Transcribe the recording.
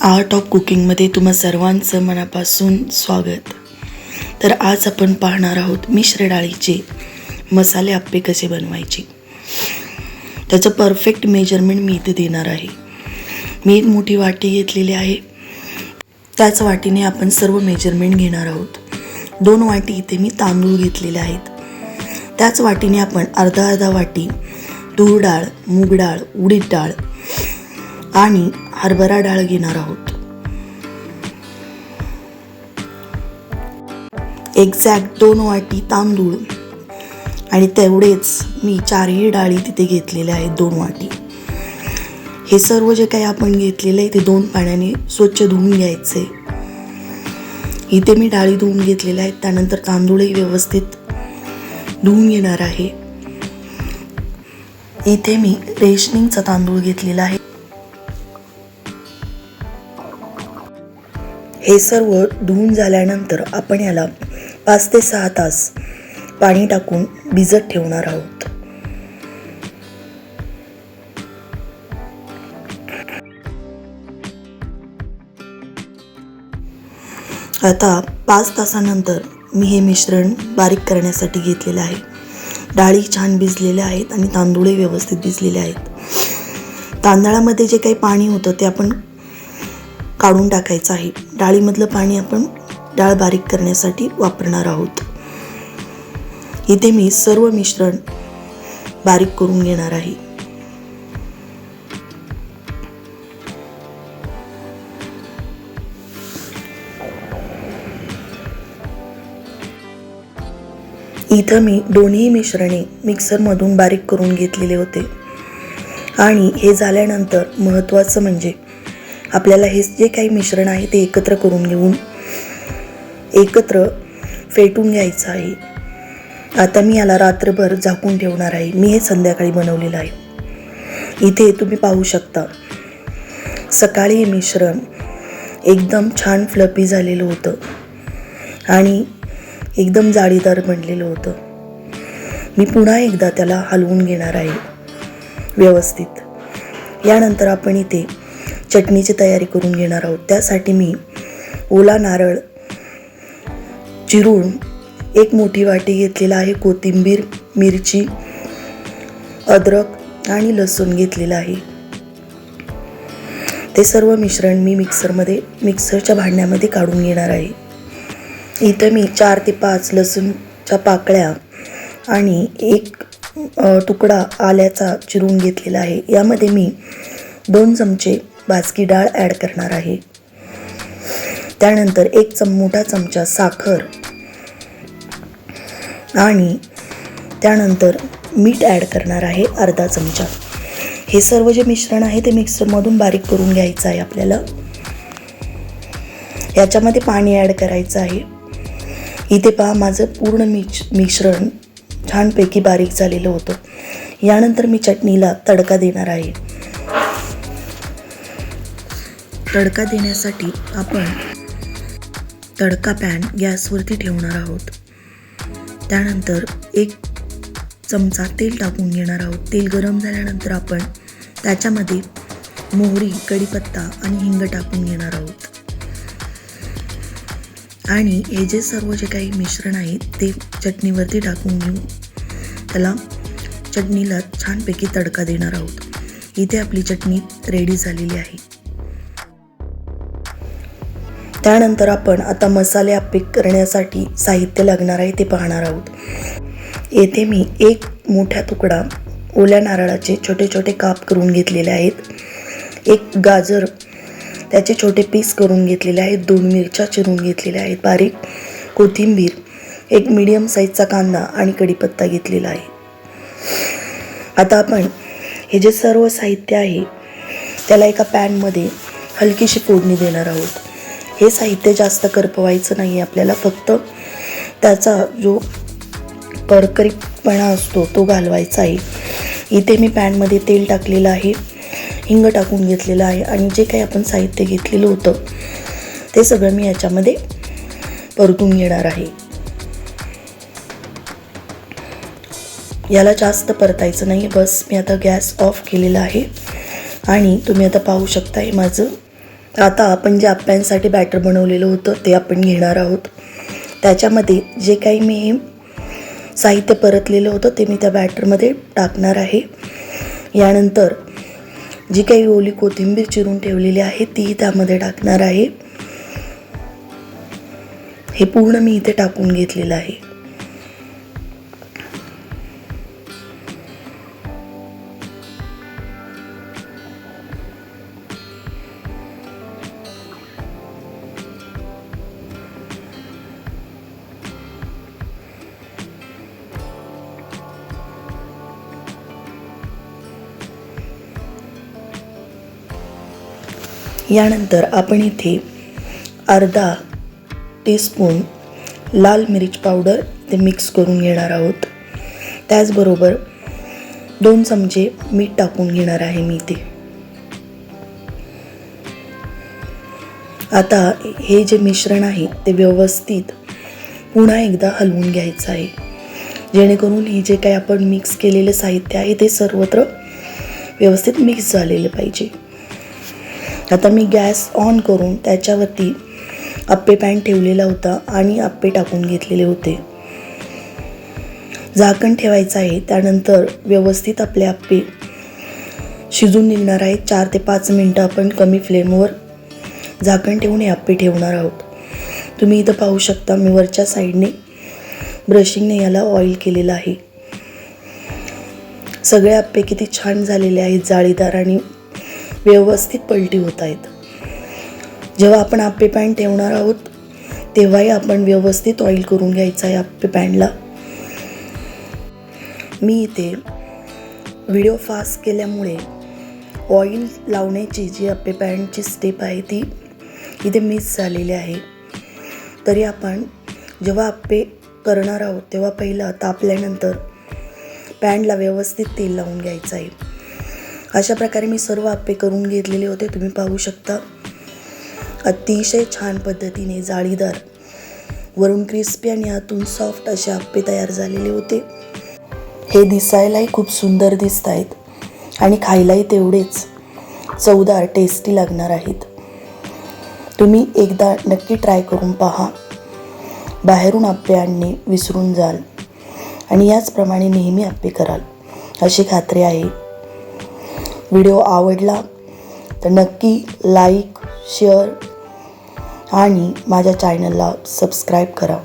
Art of कुकिंगमध्ये तुम्हा सर्वांचं मनापासून स्वागत. तर आज आपण पाहणार आहोत मिश्र डाळीचे मसाले आप्पे कसे बनवायचे. त्याचं परफेक्ट मेजरमेंट मी इथे देणार आहे. मी एक मोठी वाटी घेतलेली आहे. त्याच वाटीने आपण सर्व मेजरमेंट घेणार आहोत. दोन वाटी इथे मी तांदूळ घेतलेले आहेत. त्याच वाटीने आपण अर्धा अर्धा वाटी तूर डाळ मूग डाळ उडीद डाळ आणि हरभरा डाळ घेणार आहोत. एक्झॅक्ट दोन वाटी तांदूळ आणि तेवढेच मी चारही डाळी तिथे घेतलेल्या आहेत दोन वाटी. हे सर्व जे काही आपण घेतलेलं आहे ते दोन पाण्याने स्वच्छ धुवून घ्यायचे. इथे मी डाळी धुवून घेतलेल्या आहेत त्यानंतर तांदूळही व्यवस्थित धुवून घेणार आहे. इथे मी रेशनिंगचा तांदूळ घेतलेला आहे. हे सर्व धुवून झाल्यानंतर आपण याला पाच ते सहा तास पाणी टाकून भिजत ठेवणार आहोत. आता पाच तासानंतर मी हे मिश्रण बारीक करण्यासाठी घेतलेलं आहे. डाळी छान भिजलेल्या आहेत आणि तांदूळही व्यवस्थित भिजलेले आहेत. तांदळामध्ये जे काही पाणी होतं ते आपण काढून टाकायचं आहे. डाळीमधलं पाणी आपण डाळ बारीक करण्यासाठी वापरणार आहोत. इथे मी सर्व मिश्रण बारीक करून घेणार आहे. इथं मी दोन्ही मिश्रणे मिक्सरमधून बारीक करून घेतलेले होते. आणि हे झाल्यानंतर महत्त्वाचं म्हणजे आपल्याला हे जे काही मिश्रण आहे ते एकत्र करून घेऊन एकत्र फेटून घ्यायचं आहे. आता मी याला रात्रभर झाकून ठेवणार आहे. मी हे संध्याकाळी बनवलेलं आहे. इथे तुम्ही पाहू शकता. सकाळी हे मिश्रण एकदम छान फ्लपी झालेलं होतं. आणि एकदम जाळीदार बनलेलं होतं. मी पुन्हा एकदा त्याला हलवून घेणार आहे. व्यवस्थित. यानंतर आपण इथे चटणीची तयारी करून घेणार आहोत. त्यासाठी मी ओला नारळ चिरून एक मोठी वाटी घेतलेला आहे. कोथिंबीर मिरची अद्रक आणि लसूण घेतलेलं आहे. ते सर्व मिश्रण मी मिक्सरमध्ये मिक्सरच्या भांड्यामध्ये काढून घेणार आहे. इथं मी चार ते पाच लसूणच्या पाकळ्या आणि एक तुकडा आल्याचा चिरून घेतलेला आहे. यामध्ये मी दोन चमचे भाजकी डाळ ॲड करणार आहे. त्यानंतर एक चम मोठा चमचा साखर आणि त्यानंतर मीठ ॲड करणार आहे अर्धा चमचा. हे सर्व जे मिश्रण आहे ते मिक्सरमधून बारीक करून घ्यायचं आहे आपल्याला. याच्यामध्ये पाणी ॲड करायचं आहे. इथे पहा माझं पूर्ण मिच मिश्रण छानपैकी बारीक झालेलं होतं. यानंतर मी चटणीला तडका देणार आहे. तडका देण्यासाठी आपण तडका पॅन गॅसवरती ठेवणार आहोत. त्यानंतर एक चमचा तेल टाकून घेणार आहोत. तेल गरम झाल्यानंतर आपण त्याच्यामध्ये मोहरी कढीपत्ता आणि हिंग टाकून घेणार आहोत. आणि हे जे सर्व जे काही मिश्रण आहे ते चटणीवरती टाकून घेऊन त्याला चटणीला छानपैकी तडका देणार आहोत. इथे आपली चटणी रेडी झालेली आहे. त्यानंतर आपण आता मसाले आप्पे करण्यासाठी साहित्य लागणार आहे ते पाहणार आहोत. येथे मी एक मोठा तुकडा ओल्या नारळाचे छोटे छोटे काप करून घेतलेले आहेत. एक गाजर त्याचे छोटे पीस करून घेतलेले आहेत. दोन मिरच्या चिरून घेतलेल्या आहेत. बारीक कोथिंबीर एक मीडियम साईजचा कांदा आणि कढीपत्ता घेतलेला आहे. आता आपण हे जे सर्व साहित्य आहे त्याला एका पॅनमध्ये हलकीशी फोडणी देणार आहोत. हे साहित्य जास्त करपवायचं नाही आहे आपल्याला. फक्त त्याचा जो परकरीपणा असतो तो घालवायचा आहे. इथे मी पॅनमध्ये तेल टाकलेलं आहे हिंग टाकून घेतलेलं आहे आणि जे काही आपण साहित्य घेतलेलं होतं ते सगळं मी याच्यामध्ये परतून घेणार आहे. याला जास्त परतायचं नाही बस मी आता गॅस ऑफ केलेला आहे आणि तुम्ही आता पाहू शकता हे माझं आता आपण जे आप्यांसाठी बॅटर बनवलेलं होतं ते आपण घेणार आहोत. त्याच्यामध्ये जे काही मी साहित्य परतलेलं होतं ते मी त्या बॅटरमध्ये टाकणार आहे. यानंतर जी काही ओली कोथिंबीर चिरून ठेवलेली आहे ती त्यामध्ये टाकणार आहे. हे पूर्ण मी इथे टाकून घेतलेलं आहे. यानंतर आपण इथे अर्धा टीस्पून लाल मिरच पावडर ते मिक्स करून घेणार आहोत. त्याचबरोबर दोन चमचे मीठ टाकून घेणार आहे मी इथे. आता हे जे मिश्रण आहे ते व्यवस्थित पुन्हा एकदा हलवून घ्यायचं आहे. जेणेकरून हे जे काही आपण मिक्स केलेलं साहित्य आहे ते सर्वत्र व्यवस्थित मिक्स झालेलं पाहिजे. आता मी गॅस ऑन करून त्याच्यावरती आप्पे पॅन ठेवलेला होता आणि आप्पे टाकून घेतलेले होते. झाकण ठेवायचं आहे त्यानंतर व्यवस्थित आपले आप्पे शिजून निघणार आहेत. चार ते पाच मिनटं आपण कमी फ्लेमवर झाकण ठेवून हे आप्पे ठेवणार आहोत. तुम्ही इथं पाहू शकता मी वरच्या साईडने ब्रशिंगने याला ऑइल केलेलं आहे. सगळे आप्पे किती छान झालेले आहेत जाळीदार आणि व्यवस्थित पलटी होत आहेत. जेव्हा आपण आप्पे पॅन ठेवणार आहोत तेव्हाही आपण व्यवस्थित ऑइल करून घ्यायचं आहे आप्पे पॅनला मी इथे व्हिडिओ फास्ट केल्यामुळे ऑइल लावण्याची जी आप्पे पॅनची स्टेप आहे ती इथे मिस झालेली आहे. तरी आपण जेव्हा आप्पे करणार आहोत तेव्हा पहिलं तापल्यानंतर पॅनला व्यवस्थित तेल लावून घ्यायचं आहे. अशा प्रकारे मी सर्व आप्पे करून घेतलेले होते. तुम्ही पाहू शकता. अतिशय छान पद्धतीने जाळीदार वरून क्रिस्पी आणि आतून सॉफ्ट असे आप्पे तयार झालेले होते. हे दिसायलाही खूप सुंदर दिसत आहेत आणि खायलाही तेवढेच चवदार टेस्टी लागणार आहेत. तुम्ही एकदा नक्की ट्राय करून पहा. बाहेरून आप्पे आणणे विसरून जाल आणि याचप्रमाणे नेहमी आप्पे कराल. अशी खात्री आहे. व्हिडिओ आवडला तर नक्की लाईक शेअर आणि माझ्या चॅनलला सबस्क्राईब करा.